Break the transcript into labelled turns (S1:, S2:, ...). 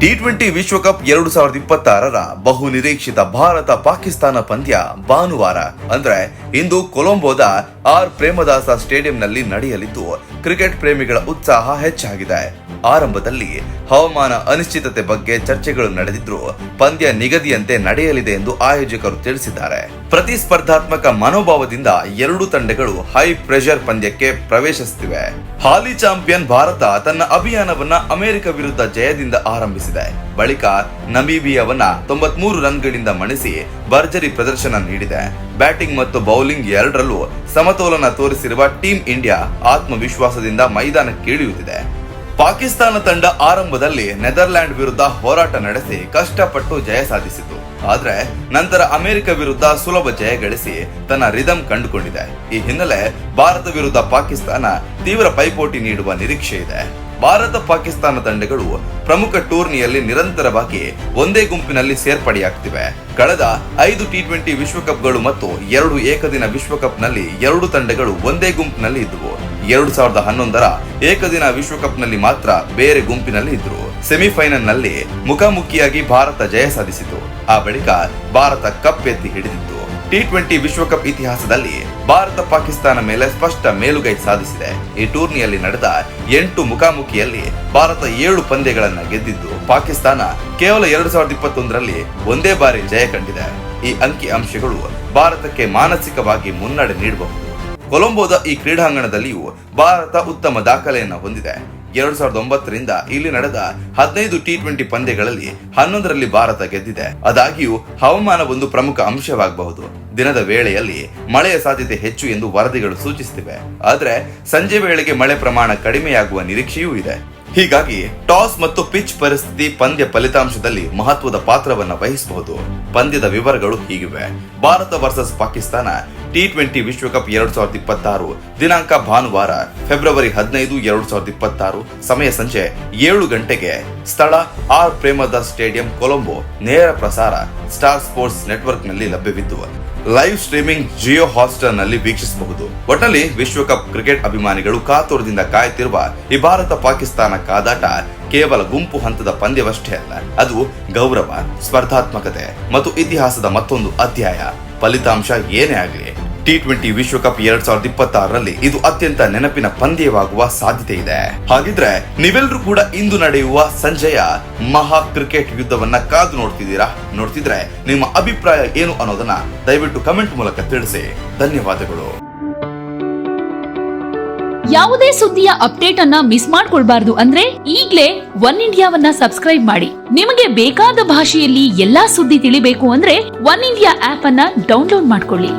S1: T twenty ವಿಶ್ವಕಪ್ ಎರಡು ಸಾವಿರದ ಇಪ್ಪತ್ತಾರರ ಬಹು ನಿರೀಕ್ಷಿತ ಭಾರತ ಪಾಕಿಸ್ತಾನ ಪಂದ್ಯ ಭಾನುವಾರ. ಅಂದ್ರೆ, ಇಂದು ಕೊಲಂಬೋದ ಆರ್ ಪ್ರೇಮದಾಸ ಸ್ಟೇಡಿಯಂನಲ್ಲಿ ನಡೆಯಲಿದ್ದು, ಕ್ರಿಕೆಟ್ ಪ್ರೇಮಿಗಳ ಉತ್ಸಾಹ ಹೆಚ್ಚಾಗಿದೆ. ಆರಂಭದಲ್ಲಿ ಹವಾಮಾನ ಅನಿಶ್ಚಿತತೆ ಬಗ್ಗೆ ಚರ್ಚೆಗಳು ನಡೆದಿದ್ರು ಪಂದ್ಯ ನಿಗದಿಯಂತೆ ನಡೆಯಲಿದೆ ಎಂದು ಆಯೋಜಕರು ತಿಳಿಸಿದ್ದಾರೆ. ಪ್ರತಿಸ್ಪರ್ಧಾತ್ಮಕ ಮನೋಭಾವದಿಂದ ಎರಡು ತಂಡಗಳು ಹೈ ಪ್ರೆಷರ್ ಪಂದ್ಯಕ್ಕೆ ಪ್ರವೇಶಿಸುತ್ತಿವೆ. ಹಾಲಿ ಚಾಂಪಿಯನ್ ಭಾರತ ತನ್ನ ಅಭಿಯಾನವನ್ನ ಅಮೆರಿಕ ವಿರುದ್ಧ ಜಯದಿಂದ ಆರಂಭಿಸಿದೆ. ಬಳಿಕ ನಮೀಬಿಯಾವನ್ನ ತೊಂಬತ್ಮೂರು ರನ್ಗಳಿಂದ ಮಣಿಸಿ ಭರ್ಜರಿ ಪ್ರದರ್ಶನ ನೀಡಿದೆ. ಬ್ಯಾಟಿಂಗ್ ಮತ್ತು ಬೌಲಿಂಗ್ ಎರಡರಲ್ಲೂ ಸಮತೋಲನ ತೋರಿಸಿರುವ ಟೀಂ ಇಂಡಿಯಾ ಆತ್ಮವಿಶ್ವಾಸದಿಂದ ಮೈದಾನಕ್ಕಿಳಿಯುತ್ತಿದೆ ಪಾಕಿಸ್ತಾನ ತಂಡ ಆರಂಭದಲ್ಲಿ ನೆದರ್ಲ್ಯಾಂಡ್ ವಿರುದ್ಧ ಹೋರಾಟ ನಡೆಸಿ ಕಷ್ಟಪಟ್ಟು ಜಯ ಸಾಧಿಸಿತು. ಆದರೆ ನಂತರ ಅಮೆರಿಕ ವಿರುದ್ಧ ಸುಲಭ ಜಯ ಗಳಿಸಿ ತನ್ನ ರಿದಮ್ ಕಂಡುಕೊಂಡಿದೆ. ಈ ಹಿನ್ನೆಲೆ ಭಾರತ ವಿರುದ್ಧ ಪಾಕಿಸ್ತಾನ ತೀವ್ರ ಪೈಪೋಟಿ ನೀಡುವ ನಿರೀಕ್ಷೆ ಇದೆ. ಭಾರತ ಪಾಕಿಸ್ತಾನ ತಂಡಗಳು ಪ್ರಮುಖ ಟೂರ್ನಿಯಲ್ಲಿ ನಿರಂತರವಾಗಿ ಒಂದೇ ಗುಂಪಿನಲ್ಲಿ ಸೇರ್ಪಡೆಯಾಗ್ತಿವೆ. ಕಳೆದ ಐದು ಟಿ ಟ್ವೆಂಟಿ ವಿಶ್ವಕಪ್ಗಳು ಮತ್ತು ಎರಡು ಏಕದಿನ ವಿಶ್ವಕಪ್ನಲ್ಲಿ ಎರಡು ತಂಡಗಳು ಒಂದೇ ಗುಂಪಿನಲ್ಲಿ ಇದ್ದವು ಎರಡು ಸಾವಿರದ ಹನ್ನೊಂದರ ಏಕದಿನ ವಿಶ್ವಕಪ್ನಲ್ಲಿ ಮಾತ್ರ ಬೇರೆ ಗುಂಪಿನಲ್ಲಿ ಇದ್ರು. ಸೆಮಿಫೈನಲ್ನಲ್ಲಿ ಮುಖಾಮುಖಿಯಾಗಿ ಭಾರತ ಜಯ ಸಾಧಿಸಿತು. ಆ ಬಳಿಕ ಭಾರತ ಕಪ್ ಎತ್ತಿ ಹಿಡಿದಿತ್ತು. ಟಿ ಟ್ವೆಂಟಿ ವಿಶ್ವಕಪ್ ಇತಿಹಾಸದಲ್ಲಿ ಭಾರತ ಪಾಕಿಸ್ತಾನ ಮೇಲೆ ಸ್ಪಷ್ಟ ಮೇಲುಗೈ ಸಾಧಿಸಿದೆ. ಈ ಟೂರ್ನಿಯಲ್ಲಿ ನಡೆದ ಎಂಟು ಮುಖಾಮುಖಿಯಲ್ಲಿ ಭಾರತ ಏಳು ಪಂದ್ಯಗಳನ್ನು ಗೆದ್ದಿದ್ದು ಪಾಕಿಸ್ತಾನ ಕೇವಲ ಎರಡು ಸಾವಿರದ ಇಪ್ಪತ್ತೊಂದರಲ್ಲಿ ಒಂದೇ ಬಾರಿ ಜಯ ಕಂಡಿದೆ. ಈ ಅಂಕಿ ಅಂಶಗಳು ಭಾರತಕ್ಕೆ ಮಾನಸಿಕವಾಗಿ ಮುನ್ನಡೆ ನೀಡಬಹುದು. ಕೊಲಂಬೋದ ಈ ಕ್ರೀಡಾಂಗಣದಲ್ಲಿಯೂ ಭಾರತ ಉತ್ತಮ ದಾಖಲೆಯನ್ನು ಹೊಂದಿದೆ. ಎರಡ್ ಸಾವಿರದ ಒಂಬತ್ತರಿಂದ ಇಲ್ಲಿ ನಡೆದ ಹದಿನೈದು ಟಿ ಟ್ವೆಂಟಿ ಪಂದ್ಯಗಳಲ್ಲಿ ಹನ್ನೊಂದರಲ್ಲಿ ಭಾರತ ಗೆದ್ದಿದೆ. ಅದಾಗಿಯೂ ಹವಾಮಾನ ಒಂದು ಪ್ರಮುಖ ಅಂಶವಾಗಬಹುದು. ದಿನದ ವೇಳೆಯಲ್ಲಿ ಮಳೆಯ ಸಾಧ್ಯತೆ ಹೆಚ್ಚು ಎಂದು ವರದಿಗಳು ಸೂಚಿಸುತ್ತಿವೆ. ಆದರೆ, ಸಂಜೆ ವೇಳೆಗೆ ಮಳೆ ಪ್ರಮಾಣ ಕಡಿಮೆಯಾಗುವ ನಿರೀಕ್ಷೆಯೂ ಇದೆ. ಹೀಗಾಗಿ ಟಾಸ್ ಮತ್ತು ಪಿಚ್ ಪರಿಸ್ಥಿತಿ ಪಂದ್ಯ ಫಲಿತಾಂಶದಲ್ಲಿ ಮಹತ್ವದ ಪಾತ್ರವನ್ನು ವಹಿಸಬಹುದು. ಪಂದ್ಯದ ವಿವರಗಳು ಹೀಗಿವೆ. Bharat versus Pakistan T twenty ವಿಶ್ವಕಪ್ ಎರಡ್ ಸಾವಿರದ ಇಪ್ಪತ್ತಾರು, ದಿನಾಂಕ ಭಾನುವಾರ, ಫೆಬ್ರವರಿ ಹದಿನೈದು, ಎರಡ್ ಸಾವಿರದ ಇಪ್ಪತ್ತಾರು, ಸಮಯ ಸಂಜೆ ಏಳು ಗಂಟೆಗೆ ಸ್ಥಳ ಆರ್ ಪ್ರೇಮದಾಸ್ ಸ್ಟೇಡಿಯಂ ಕೊಲಂಬೋ ನೇರ ಪ್ರಸಾರ ಸ್ಟಾರ್ ಸ್ಪೋರ್ಟ್ಸ್ ನೆಟ್ವರ್ಕ್ನಲ್ಲಿ ಲಭ್ಯವಿದ್ದು. ಲೈವ್ ಸ್ಟ್ರೀಮಿಂಗ್ ಜಿಯೋ ಹಾಟ್ಸ್ಟಾರ್ನಲ್ಲಿ ವೀಕ್ಷಿಸಬಹುದು. ಒಟ್ಟಲ್ಲಿ ವಿಶ್ವಕಪ್ ಕ್ರಿಕೆಟ್ ಅಭಿಮಾನಿಗಳು ಕಾತುರದಿಂದ ಕಾಯುತ್ತಿರುವ ಈ ಭಾರತ ಪಾಕಿಸ್ತಾನ ಕಾದಾಟ ಕೇವಲ ಗುಂಪು ಹಂತದ ಪಂದ್ಯವಷ್ಟೇ ಅಲ್ಲ, ಅದು ಗೌರವ, ಸ್ಪರ್ಧಾತ್ಮಕತೆ ಮತ್ತು ಇತಿಹಾಸದ ಮತ್ತೊಂದು ಅಧ್ಯಾಯ. ಫಲಿತಾಂಶ ಏನೇ ಆಗಲಿ ಟಿ ಟ್ವೆಂಟಿ ವಿಶ್ವಕಪ್ ಎರಡ್ ಸಾವಿರದ ಇಪ್ಪತ್ತಾರರಲ್ಲಿ ಇದು ಅತ್ಯಂತ ನೆನಪಿನ ಪಂದ್ಯವಾಗುವ ಸಾಧ್ಯತೆ ಇದೆ. ಹಾಗಿದ್ರೆ ನೀವೆಲ್ಲರೂ ಕೂಡ ಇಂದು ನಡೆಯುವ ಸಂಜೆಯ ಮಹಾ ಕ್ರಿಕೆಟ್ ಯುದ್ಧವನ್ನ ಕಾದು ನೋಡ್ತಿದ್ದೀರಾ? ನೋಡ್ತಿದ್ರೆ ನಿಮ್ಮ ಅಭಿಪ್ರಾಯ ಏನು ಅನ್ನೋದನ್ನ ದಯವಿಟ್ಟು ಕಮೆಂಟ್ ಮೂಲಕ ತಿಳಿಸಿ. ಧನ್ಯವಾದಗಳು.
S2: ಯಾವುದೇ ಸುದ್ದಿಯ ಅಪ್ಡೇಟ್ ಅನ್ನ ಮಿಸ್ ಮಾಡ್ಕೊಳ್ಬಾರ್ದು ಅಂದ್ರೆ ಈಗ್ಲೇ ಒನ್ ಇಂಡಿಯಾವನ್ನ ಸಬ್ಸ್ಕ್ರೈಬ್ ಮಾಡಿ. ನಿಮಗೆ ಬೇಕಾದ ಭಾಷೆಯಲ್ಲಿ ಎಲ್ಲಾ ಸುದ್ದಿ ತಿಳಿಬೇಕು ಅಂದ್ರೆ ಒನ್ ಇಂಡಿಯಾ ಆಪ್ ಅನ್ನ ಡೌನ್ಲೋಡ್ ಮಾಡ್ಕೊಳ್ಳಿ.